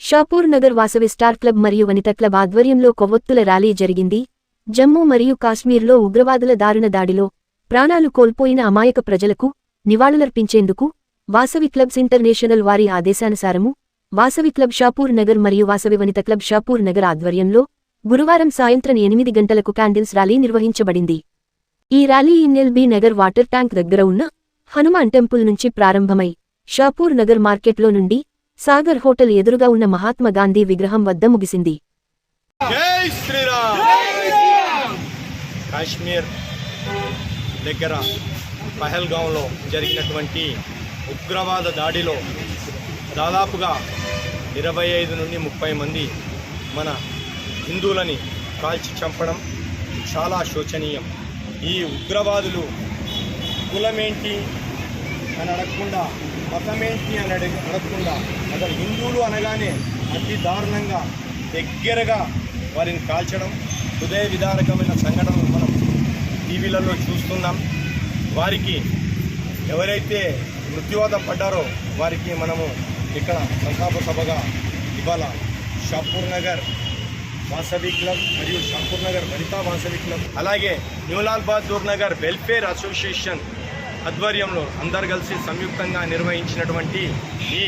Shahpur Nagar Vasavi star club మరియు Vanitha club ఆధ్వర్యంలో కొవ్వొత్తుల rally జరిగింది. జమ్మూ మరియు కాశ్మీర్లో ఉగ్రవాదుల దారుణ దాడిలో ప్రాణాలు కోల్పోయిన అమాయక ప్రజలకు నివాళులర్పించేందుకు వాసవి క్లబ్స్ ఇంటర్నేషనల్ వారి ఆదేశానుసారము వాసవి క్లబ్ షాపూర్ నగర్ మరియు వాసవి వనిత క్లబ్ షాపూర్ నగర్ ఆధ్వర్యంలో గురువారం సాయంత్రం ఎనిమిది గంటలకు క్యాండిల్స్ ర్యాలీ నిర్వహించబడింది. ఈ rally NLB Nagar water tank దగ్గర ఉన్న హనుమాన్ టెంపుల్ నుంచి ప్రారంభమై షాపూర్ నగర్ మార్కెట్లో నుండి సాగర్ హోటల్ ఎదురుగా ఉన్న మహాత్మా గాంధీ విగ్రహం వద్ద ముగిసింది. కాశ్మీర్ దగ్గర పహల్గాంలో జరిగినటువంటి ఉగ్రవాద దాడిలో దాదాపుగా ఇరవై ఐదు నుండి ముప్పై మంది మన హిందువులని కాల్చి చంపడం చాలా శోచనీయం. ఈ ఉగ్రవాదులు కులమేంటి అని అడగకుండా మతమేంటి అని అడిగి అడగకుండా అసలు హిందువులు అనగానే అతి దారుణంగా దగ్గరగా వారిని కాల్చడం హృదయ విదారకమైన సంఘటనలు మనం టీవీలలో చూస్తున్నాం. వారికి ఎవరైతే మృత్యువాదం పడ్డారో వారికి మనము ఇక్కడ సంతాప సభగా ఇవాళ షాపూర్ నగర్ వాసవి క్లబ్ మరియు షాపూర్ నగర్ వనితా వాసవి క్లబ్ అలాగే న్యూలాల్ బహదూర్ నగర్ వెల్ఫేర్ అసోసియేషన్ ఆధ్వర్యంలో అందరు కలిసి సంయుక్తంగా నిర్వహించినటువంటి ఈ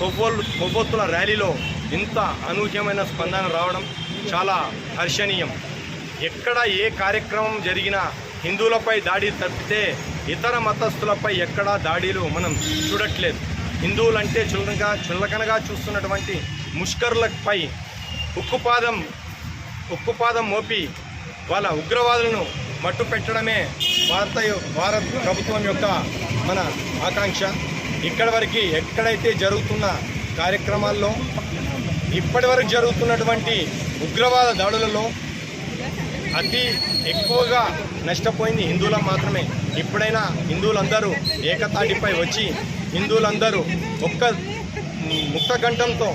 కొవ్వొల్లు కొవ్వొత్తుల ర్యాలీలో ఇంత అనూహ్యమైన స్పందన రావడం చాలా హర్షణీయం. ఎక్కడ ఏ కార్యక్రమం జరిగినా హిందువులపై దాడి తప్పితే ఇతర మతస్థులపై ఎక్కడా దాడిలు మనం చూడట్లేదు. హిందువులంటే చులకనగా చులకనగా చూస్తున్నటువంటి ముష్కరులపై ఉక్కుపాదం ఉక్కుపాదం మోపి వాళ్ళ ఉగ్రవాదులను మట్టు పెట్టడమే భారత భారత ప్రభుత్వం యొక్క మన ఆకాంక్ష. ఇక్కడ వరకు ఎక్కడైతే జరుగుతున్న కార్యక్రమాల్లో ఇప్పటి వరకు జరుగుతున్నటువంటి ఉగ్రవాద దాడులలో అతి ఎక్కువగా నష్టపోయింది హిందువులం మాత్రమే. ఇప్పుడైనా హిందువులందరూ ఏకతాటిపై వచ్చి హిందువులందరూ ఒక్క ముక్త గంటంతో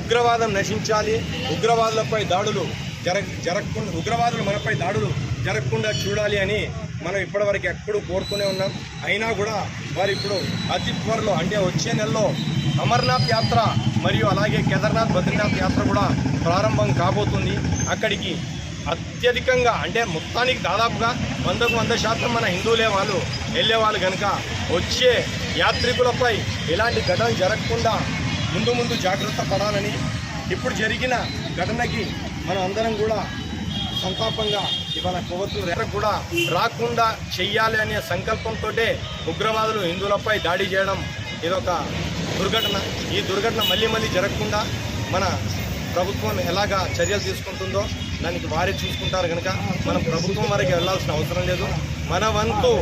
ఉగ్రవాదం నశించాలి ఉగ్రవాదులపై దాడులు జర జరగకుండా ఉగ్రవాదులు మనపై దాడులు జరగకుండా చూడాలి అని మనం ఇప్పటివరకు ఎక్కడూ కోరుతూనే ఉన్నాం. అయినా కూడా వారు ఇప్పుడు అతి త్వరలో అంటే వచ్చే నెలలో అమర్నాథ్ యాత్ర మరియు అలాగే కేదార్నాథ్ బద్రీనాథ్ యాత్ర కూడా ప్రారంభం కాబోతుంది. అక్కడికి అత్యధికంగా అంటే మొత్తానికి దాదాపుగా వందకు వంద శాతం మన హిందువులే వాళ్ళు వెళ్ళే వాళ్ళు కనుక వచ్చే యాత్రికులపై ఎలాంటి ఘటన జరగకుండా ముందు ముందు జాగ్రత్త పడాలని ఇప్పుడు జరిగిన ఘటనకి మనం అందరం కూడా సంతాపంగా ఇవాళ కొవ్వొత్తు రేర కూడా రాకుండా చెయ్యాలి అనే సంకల్పంతో ఉగ్రవాదులు హిందువులపై దాడి చేయడం ఇదొక దుర్ఘటన. ఈ దుర్ఘటన మళ్ళీ మళ్ళీ జరగకుండా మన ప్రభుత్వం ఎలాగా చర్యలు తీసుకుంటుందో దానికి వారే చూసుకుంటారు కనుక మనం ప్రభుత్వం వరకు వెళ్ళాల్సిన అవసరం లేదు. మన వంతు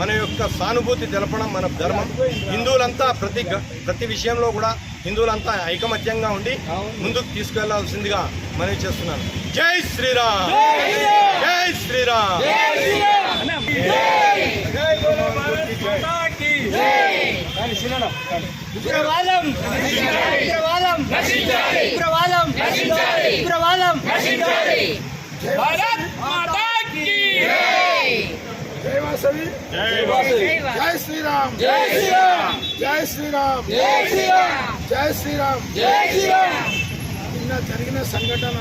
మన యొక్క సానుభూతి తెలపడం మన ధర్మం. హిందువులంతా ప్రతి ప్రతి విషయంలో కూడా హిందువులంతా ఐకమత్యంగా ఉండి ముందుకు తీసుకెళ్ళాల్సిందిగా మనవి చేస్తున్నాను. జై శ్రీరామ్! జై శ్రీరామ్! ఉగ్రవాదం! ఉగ్రవాదం! ఉగ్రవాదం! ఉగ్రవాదం! భారత్ మాతా కీ జై వాసవి! జై వాసవి. జై శ్రీరామ్! జై శ్రీరామ్! జై శ్రీరామ్! జై శ్రీరామ్! జై శ్రీరామ్. జై శ్రీరామ్. నిన్న జరిగిన సంఘటన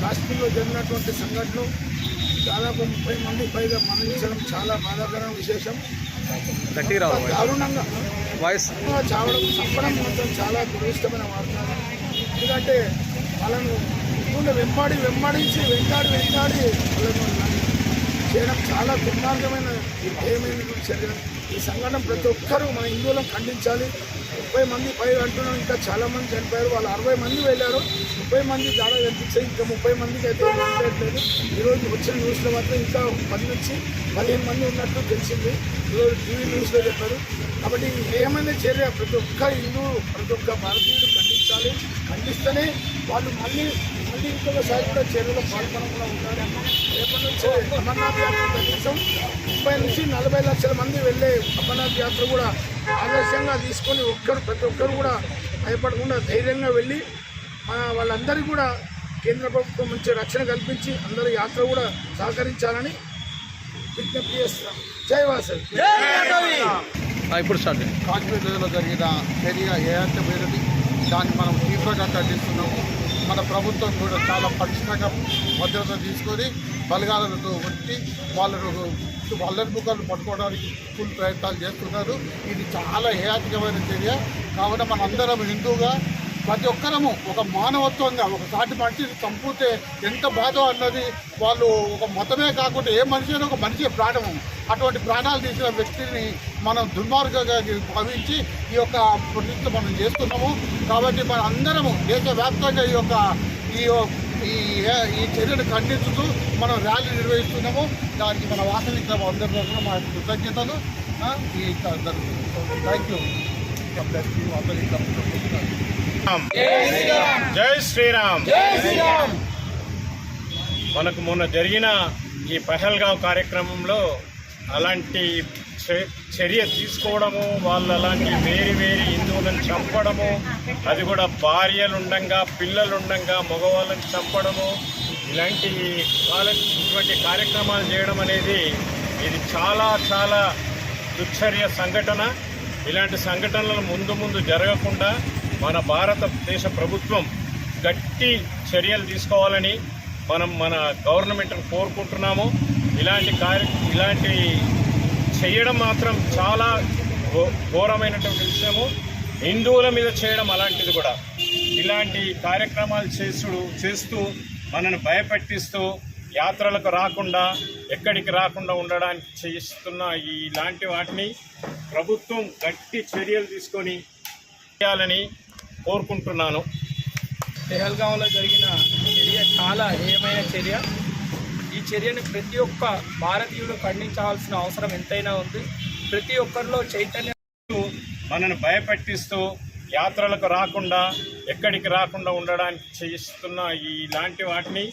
కాశ్మీర్లో జరిగినటువంటి సంఘటన దాదాపు ముప్పై మంది పైగా మరణించడం చాలా బాధాకరమైన విశేషం. దారుణంగా చావడం చంపడం మాత్రం చాలా దురదృష్టమైన వార్త. ఎందుకంటే వాళ్ళను వెంబాడి వెంబాడించి వెంటాడి వెంటాడి వాళ్ళను చేయడం చాలా దుర్మార్గమైన నిర్భయమైనటువంటి చర్య. ఈ సంఘటన ప్రతి ఒక్కరూ మన హిందువులను ఖండించాలి. ముప్పై మంది పై అంటున్నాం ఇంకా చాలా మంది చనిపోయారు. వాళ్ళు అరవై మంది వెళ్ళారు. ముప్పై మంది దాడ కనిపించాయి ఇంకా ముప్పై మందికి అయితే కనిపించట్లేదు ఈరోజు వచ్చిన న్యూస్లో మాత్రం ఇంకా పది నుంచి పదిహేను మంది ఉన్నట్టు తెలిసింది. ఈరోజు టీవీ న్యూస్లో చెప్పారు. కాబట్టి ఏమైనా చర్య ప్రతి ఒక్క హిందూ ప్రతి ఒక్క భారతీయుడు ఖండించాలి. ఖండిస్తేనే వాళ్ళు మళ్ళీ మళ్ళీ ఇంకొకసారి కూడా చర్యలో పాల్గొనకుండా ఉంటారు. రేపటి నుంచి అమర్నాథ్ యాత్ర కనీసం ముప్పై నుంచి నలభై లక్షల మంది వెళ్ళే అమర్నాథ్ యాత్ర కూడా ఆదర్శంగా తీసుకొని ఒక్కరు ప్రతి ఒక్కరు కూడా భయపడకుండా ధైర్యంగా వెళ్ళి వాళ్ళందరికీ కూడా కేంద్ర ప్రభుత్వం మంచి రక్షణ కల్పించి అందరూ యాత్ర కూడా సహకరించాలని విజ్ఞప్తి చేస్తున్నాం. జై వాసవి ఇప్పుడు స్టార్ట్. కాశ్మీర్లో జరిగిన చర్య ఏదైతే పోయినది దాన్ని మనం తీవ్రంగా ఖండిస్తున్నాము. మన ప్రభుత్వం కూడా చాలా పటిష్టంగా భద్రత తీసుకొని బలగాలతో వచ్చి వాళ్ళను వాళ్ళని ముఖాలు పట్టుకోవడానికి ఫుల్ ప్రయత్నాలు చేస్తున్నారు. ఇది చాలా హేయాతికమైన చర్య. కావున మనందరం హిందూగా ప్రతి ఒక్కరము ఒక మానవత్వంగా ఒక సాటి మనిషిని చంపితే ఎంత బాధ అన్నది వాళ్ళు ఒక మతమే కాకుండా ఏ మనిషి అయినా ఒక మనిషి ప్రాణము. అటువంటి ప్రాణాలు తీసిన వ్యక్తిని మనం దుర్మార్గంగా భావించి ఈ యొక్క ప్రతిష్ట మనం చేస్తున్నాము. కాబట్టి మన అందరము దేశవ్యాప్తంగా ఈ యొక్క ఈ ఈ ఈ చర్యను ఖండిస్తూ మనం ర్యాలీ నిర్వహిస్తున్నాము. దానికి మన వాసవిక అందరి తరఫున మా కృతజ్ఞతలు. ఈ థ్యాంక్ యూ అందరికీ వాసవిక జై శ్రీరామ్. మనకు మొన్న జరిగిన ఈ పహల్గావ్ కార్యక్రమంలో అలాంటి చర్య తీసుకోవడము వాళ్ళు అలాంటి వేరు వేరు హిందువులను చంపడము అది కూడా భార్యలుండంగా పిల్లలుండంగా మగవాళ్ళని చంపడము ఇలాంటి వాళ్ళ ఇటువంటి కార్యక్రమాలు చేయడం అనేది ఇది చాలా చాలా దుశ్చర్య సంఘటన. ఇలాంటి సంఘటనలు ముందు ముందు జరగకుండా మన భారతదేశ ప్రభుత్వం గట్టి చర్యలు తీసుకోవాలని మనం మన గవర్నమెంట్ని కోరుకుంటున్నాము. ఇలాంటి కార్య ఇలాంటి చేయడం మాత్రం చాలా ఘోరమైనటువంటి విషయము. హిందువుల మీద చేయడం అలాంటిది కూడా. ఇలాంటి కార్యక్రమాలు చేసుడు చేస్తూ మనను భయపెట్టిస్తూ యాత్రలకు రాకుండా ఎక్కడికి రాకుండా ఉండడానికి చేస్తున్న ఇలాంటి వాటిని ప్రభుత్వం గట్టి చర్యలు తీసుకొని చేయాలని కోరుకుంటున్నాను. పెహల్గాంలో జరిగిన చర్య చాలా హేయమైన చర్య. ఈ చర్యని ప్రతి ఒక్క భారతీయుడు ఖండించాల్సిన అవసరం ఎంతైనా ఉంది. ప్రతి ఒక్కరిలో చైతన్యం మనను భయపెట్టిస్తూ యాత్రలకు రాకుండా ఎక్కడికి రాకుండా ఉండడానికి చేస్తున్న ఇలాంటి వాటిని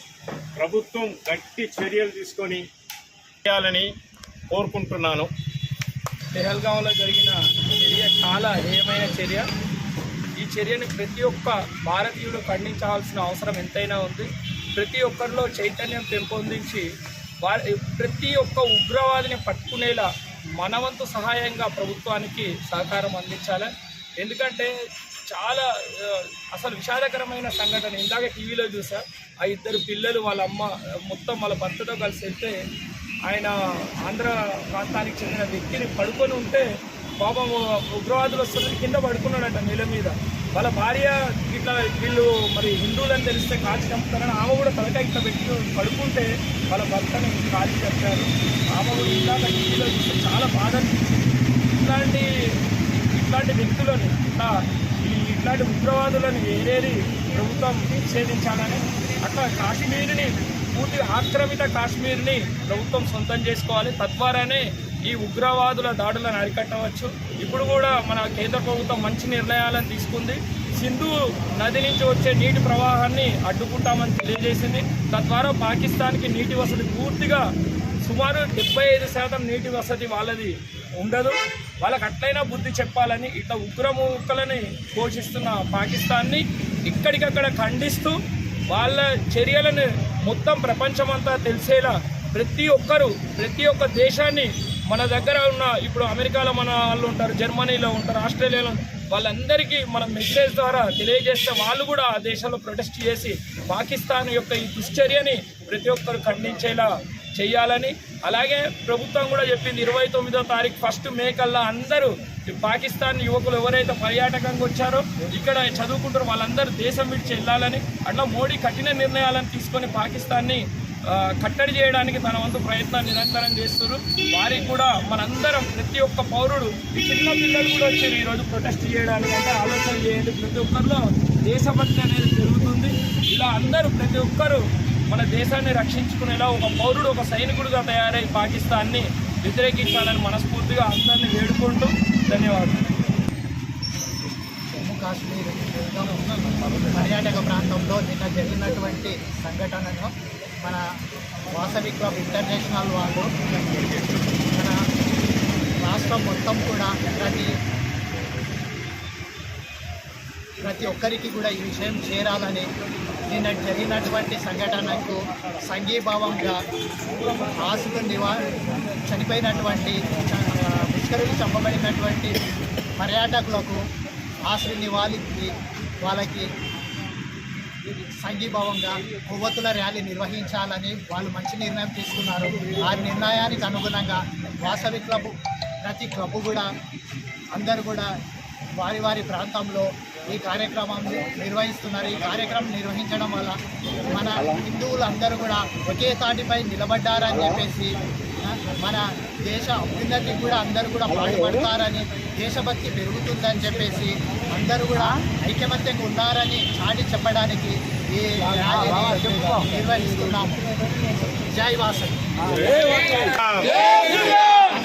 ప్రభుత్వం గట్టి చర్యలు తీసుకొని చేయాలని కోరుకుంటున్నాను. పెహల్గాంలో జరిగిన చర్య చాలా హేయమైన చర్య. చర్యని ప్రతి ఒక్క భారతీయుడు ఖండించాల్సిన అవసరం ఎంతైనా ఉంది. ప్రతి ఒక్కరిలో చైతన్యం పెంపొందించి వారి ప్రతి ఒక్క ఉగ్రవాదిని పట్టుకునేలా మనవంతు సహాయంగా ప్రభుత్వానికి సహకారం అందించాలి. ఎందుకంటే చాలా అసలు విషాదకరమైన సంఘటన. ఇందాక టీవీలో చూసా ఆ ఇద్దరు పిల్లలు వాళ్ళ అమ్మ మొత్తం వాళ్ళ భర్తతో కలిసి వెళ్తే ఆయన ఆంధ్ర ప్రాంతానికి చెందిన వ్యక్తిని పడుకొని ఉంటే పాపం ఉగ్రవాదులు వస్తున్నది కింద పడుకున్నాడట నేల మీద. వాళ్ళ భార్య ఇట్లా వీళ్ళు మరి హిందువులని తెలిస్తే కాల్చి చంపుతారని ఆమె కూడా తలక ఇట్లా పెట్టి పడుకుంటే వాళ్ళ భర్తని కాల్చి చంపారు. ఆమె కూడా ఇలా టీవీలో చూస్తే చాలా బాధ అనిపించింది. ఇట్లాంటి ఇట్లాంటి వ్యక్తులను ఇట్లా ఈ ఇట్లాంటి ఉగ్రవాదులను ఏరేది ప్రభుత్వం నిషేధించాలని అట్లా కాశ్మీర్ని పూర్తి ఆక్రమిత కాశ్మీర్ని ప్రభుత్వం సొంతం చేసుకోవాలి. తద్వారానే ఈ ఉగ్రవాదుల దాడులను అరికట్టవచ్చు. ఇప్పుడు కూడా మన కేంద్ర ప్రభుత్వం మంచి నిర్ణయాలను తీసుకుంది. సింధు నది నుంచి వచ్చే నీటి ప్రవాహాన్ని అడ్డుకుంటామని తెలియజేసింది. తద్వారా పాకిస్తాన్కి నీటి వసతి పూర్తిగా సుమారు డెబ్బై ఐదు శాతం నీటి వసతి వాళ్ళది ఉండదు. వాళ్ళకి అట్లయినా బుద్ధి చెప్పాలని ఇట్లా ఉగ్రముక్కలని పోషిస్తున్న పాకిస్తాన్ని ఇక్కడికక్కడ ఖండిస్తూ వాళ్ళ చర్యలను మొత్తం ప్రపంచమంతా తెలిసేలా ప్రతి ఒక్కరు ప్రతి ఒక్క దేశాన్ని మన దగ్గర ఉన్న ఇప్పుడు అమెరికాలో మన వాళ్ళు ఉంటారు జర్మనీలో ఉంటారు ఆస్ట్రేలియాలో వాళ్ళందరికీ మన మెసేజ్ ద్వారా తెలియజేస్తే వాళ్ళు కూడా ఆ దేశంలో ప్రొటెస్ట్ చేసి పాకిస్తాన్ యొక్క ఈ దుశ్చర్యని ప్రతి ఒక్కరు ఖండించేలా చేయాలని. అలాగే ప్రభుత్వం కూడా చెప్పింది ఇరవై తొమ్మిదో తారీఖు ఫస్ట్ మే కల్లా అందరూ పాకిస్తాన్ యువకులు ఎవరైతే పర్యాటకంగా వచ్చారో ఇక్కడ చదువుకుంటారో వాళ్ళందరూ దేశం విడిచి వెళ్ళాలని. అట్లా మోడీ కఠిన నిర్ణయాలను తీసుకొని పాకిస్తాన్ని కట్టడి చేయడానికి తన వంతు ప్రయత్నం నిరంతరం చేస్తున్నారు. వారికి కూడా మనందరం ప్రతి ఒక్క పౌరుడు ఈ చిన్న పిల్లలు కూడా వచ్చారు ఈరోజు ప్రొటెస్ట్ చేయడానికి అంటే ఆలోచన చేయండి. ప్రతి ఒక్కరిలో దేశభక్తి అనేది పెరుగుతుంది. ఇలా అందరూ ప్రతి ఒక్కరూ మన దేశాన్ని రక్షించుకునేలా ఒక పౌరుడు ఒక సైనికుడిగా తయారై పాకిస్తాన్ని వ్యతిరేకించాలని మనస్ఫూర్తిగా అందరినీ వేడుకుంటూ ధన్యవాదాలు. జమ్మూ కాశ్మీర్ పర్యాటక ప్రాంతంలో నిన్న జరిగినటువంటి సంఘటనను మన వాసవి క్లబ్ ఇంటర్నేషనల్ వాళ్ళు మన రాష్ట్రం మొత్తం కూడా ప్రతి ప్రతి ఒక్కరికి కూడా ఈ విషయం చేరాలని నిన్న జరిగినటువంటి సంఘటనకు సంఘీభావంగా ఆసుకు నివా చనిపోయినటువంటి చ- ముష్కరులు చంపబడినటువంటి పర్యాటకులకు ఆశ్రయ నివాళికి వాళ్ళకి సంఘీభావంగా కొవ్వొత్తుల ర్యాలీ నిర్వహించాలని వాళ్ళు మంచి నిర్ణయం తీసుకున్నారు. ఆ నిర్ణయానికి అనుగుణంగా వాసవి క్లబ్ ప్రతి క్లబ్ కూడా అందరూ కూడా వారి వారి ప్రాంతంలో ఈ కార్యక్రమం నిర్వహిస్తున్నారు. ఈ కార్యక్రమం నిర్వహించడం వల్ల మన హిందువులందరూ కూడా ఒకే తాటిపై నిలబడ్డారని చెప్పేసి మన దేశ అభ్యున్నతికి కూడా అందరూ కూడా పాటుపడతారని దేశభక్తి పెరుగుతుందని చెప్పేసి అందరూ కూడా ఐకమత్యంగా ఉన్నారని చాటి చెప్పడానికి ఈ ర్యాలీని నిర్వహిస్తున్నాము. జై వాసవి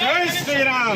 జై శ్రీరామ్.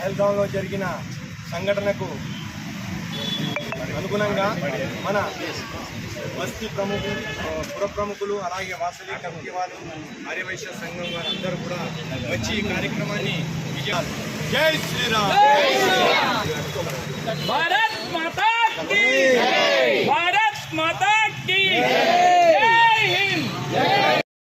పహల్గాంలో జరిగిన సంఘటనకు అనుగుణంగా మన బస్తీ ప్రముఖులు పుర ప్రముఖులు అలాగే వాసవి కమిటీ వాళ్ళు ఆర్యవైశ్య సంఘం వారు అందరూ కూడా వచ్చి ఈ కార్యక్రమాన్ని విజయాలు. జై శ్రీరామ్! భారత్ మాతా